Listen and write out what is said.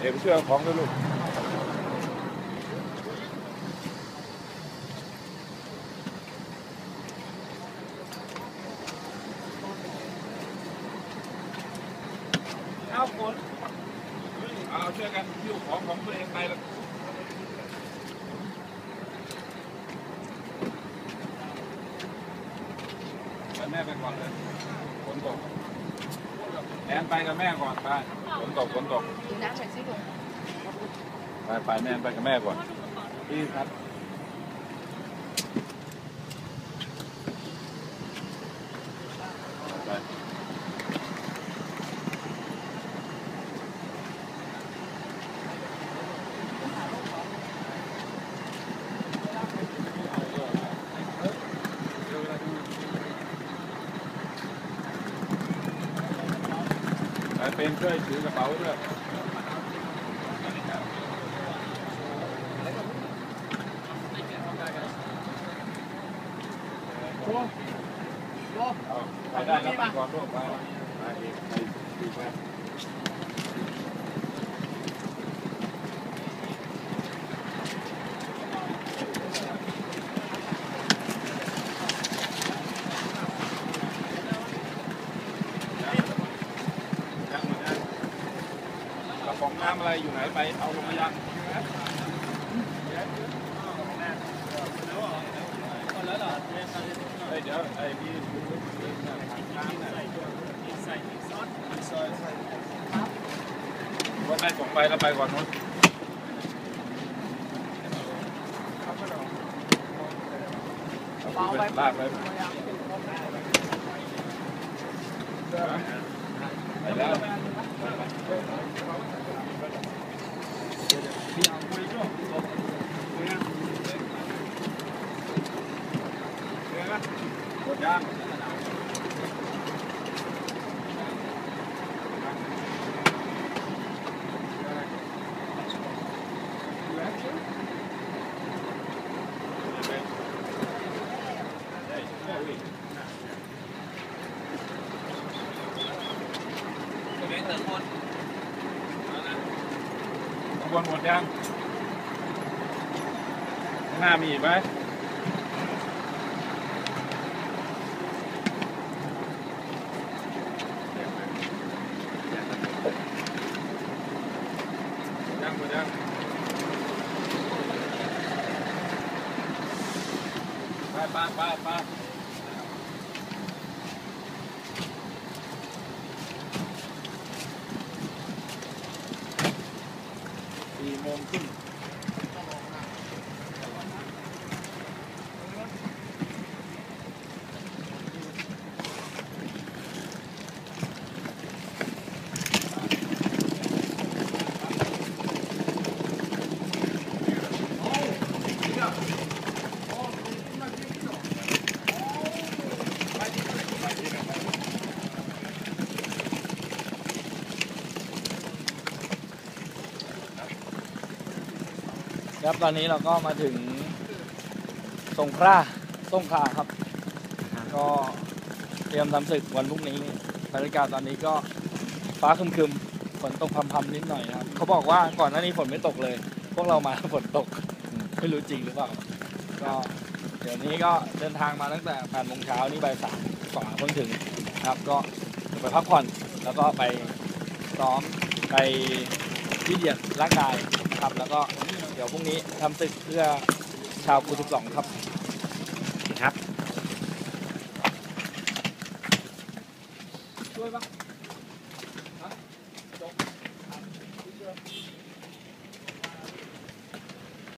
เอกไปช่วยเอาของด้วยลูกเอาคนเอาช่วยกันยิ้วของของตัวเองไปแล้วแม่ไปก่อนเลยฝนตก แอนไปกับแม่ก่อนไปฝนตกฝนตกดูน้ำหน่อยสิลุงไปไปแม่ไปกับแม่ก่อนพี่ครับไปไป เป็นช่วยถือกระเป๋าด้วยไปได้ครับไปก่อนลูกไปไปอีกไปอีกไปยังหมดยัง กระป๋องน้ำอะไรอยู่ไหนไปเอาลงมายังเฮ้เดี๋ยวไอ้พี่น้ำเนี่ยว่าได้ส่งไปแล้วไปก่อนนู้นเอาไปลากไปไปแล้ว หมดยังข บวนหมดยังหน้ามีอีกไหมยังหมดยังไปไปไปไป 本当に。 ครับตอนนี้เราก็มาถึงสงขลาสงขลาครับ ก็เตรียมทำศึกวันพรุ่งนี้บรรยากาศตอนนี้ก็ฟ้าครึมๆฝนตกพรำๆนิดหน่อยนะครับเขาบอกว่าก่อนหน้านี้ฝนไม่ตกเลย พวกเรามาฝนตกไม่รู้จริงหรือเปล่าก็เดี๋ยวนี้ก็เดินทางมาตั้งแต่8โมงเช้านี่บ่ายสามกว่าเพิ่งถึงครับ ก็ไปพักผ่อนแล้วก็ไปซ้อมไปวิเดียดร่างกายครับแล้วก็เดี๋ยวพรุ่งนี้ทำศึกเพื่อชาวกู12 ครับ ครับ ช่วยปะ